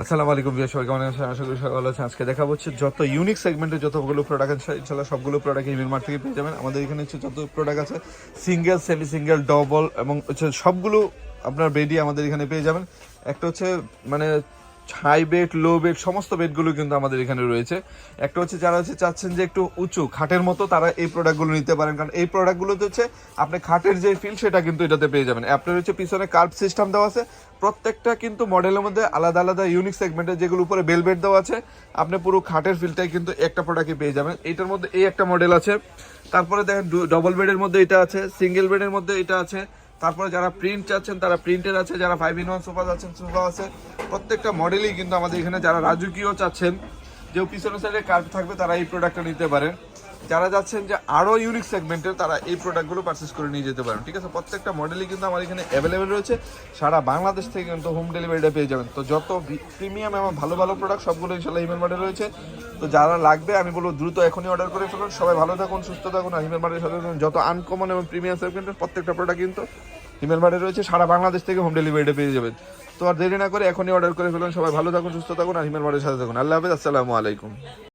আসসালামু আলাইকুম বিয়া সবাই কেমন আছেন? আশা করি সবাই ভালো আজকে দেখা হচ্ছে যত ইউনিক সেগমেন্টের যতগুলো প্রোডাক্ট আছে ইনশাল্লাহ সবগুলো প্রোডাক্ট ইমেল মার্ট থেকে পেয়ে যাবেন। আমাদের এখানে হচ্ছে যত প্রোডাক্ট আছে সিঙ্গেল সেমি সিঙ্গেল ডবল এবং হচ্ছে সবগুলো আপনার বেডি আমাদের এখানে পেয়ে যাবেন। একটা হচ্ছে মানে হাই বেড লো বেড সমস্ত বেডগুলো কিন্তু আমাদের এখানে রয়েছে। একটা হচ্ছে যারা হচ্ছে চাচ্ছেন যে একটু উঁচু, খাটের মতো, তারা এই প্রোডাক্টগুলো নিতে পারেন। কারণ এই প্রোডাক্টগুলোতে হচ্ছে আপনি খাটের যে ফিল সেটা কিন্তু এটাতে পেয়ে যাবেন। আপনার হচ্ছে পিছনে কার্ভ সিস্টেম দেওয়া আছে। প্রত্যেকটা কিন্তু মডেলের মধ্যে আলাদা আলাদা ইউনিক সেগমেন্টের যেগুলো উপরে বেল বেড দেওয়া আছে, আপনি পুরো খাটের ফিলটাই কিন্তু একটা প্রোডাক্টে পেয়ে যাবেন। এটার মধ্যে এই একটা মডেল আছে। তারপরে দেখেন ডবল বেডের মধ্যে এটা আছে সিঙ্গেল বেডের মধ্যে এটা আছে। তারপরে যারা প্রিন্ট চাচ্ছেন তারা প্রিন্টের আছে, যারা ফাইভ ইন ওয়ান সোফা চাচ্ছেন সোফা আছে, প্রত্যেকটা মডেলই কিন্তু আমাদের এখানে যারা রাজুকীয় চাচ্ছেন যে পিছনের সাইডে কার্ভ থাকবে, তারা এই প্রোডাক্টটা নিতে পারেন যারা যাচ্ছেন যে আরও ইউনিক সেগমেন্টের তারা এই প্রোডাক্টগুলো পারচেস করে নিয়ে যেতে পারেন, ঠিক আছে? প্রত্যেকটা মডেলই কিন্তু আমার এখানে অ্যাভেলেবেল রয়েছে। সারা বাংলাদেশ থেকে কিন্তু হোম ডেলিভারিটা পেয়ে যাবেন। তো যত প্রিমিয়াম এবং ভালো ভালো প্রোডাক্ট সবগুলো ইনশাল্লাহ হিমেল মডেল রয়েছে। তো যারা লাগবে, আমি বলব দ্রুত এখনই অর্ডার করে ফেলুন। সবাই ভালো থাকুন, সুস্থ থাকুন, আর হিমেল মার্টের সাথে যত আনকমন এবং প্রিমিয়াম সেগমেন্টের প্রত্যেকটা প্রোডাক্ট কিন্তু হিমেল মার্টে রয়েছে। সারা বাংলাদেশ থেকে হোম ডেলিভারিটা পেয়ে যাবেন। তো আর দেরি না করে এখনই অর্ডার করে ফেলুন। সবাই ভালো থাকুন, সুস্থ থাকুন, আর হিমেল মাঠের সাথে থাকুন। আল্লাহ হাফেজ, আসসালামু আলাইকুম।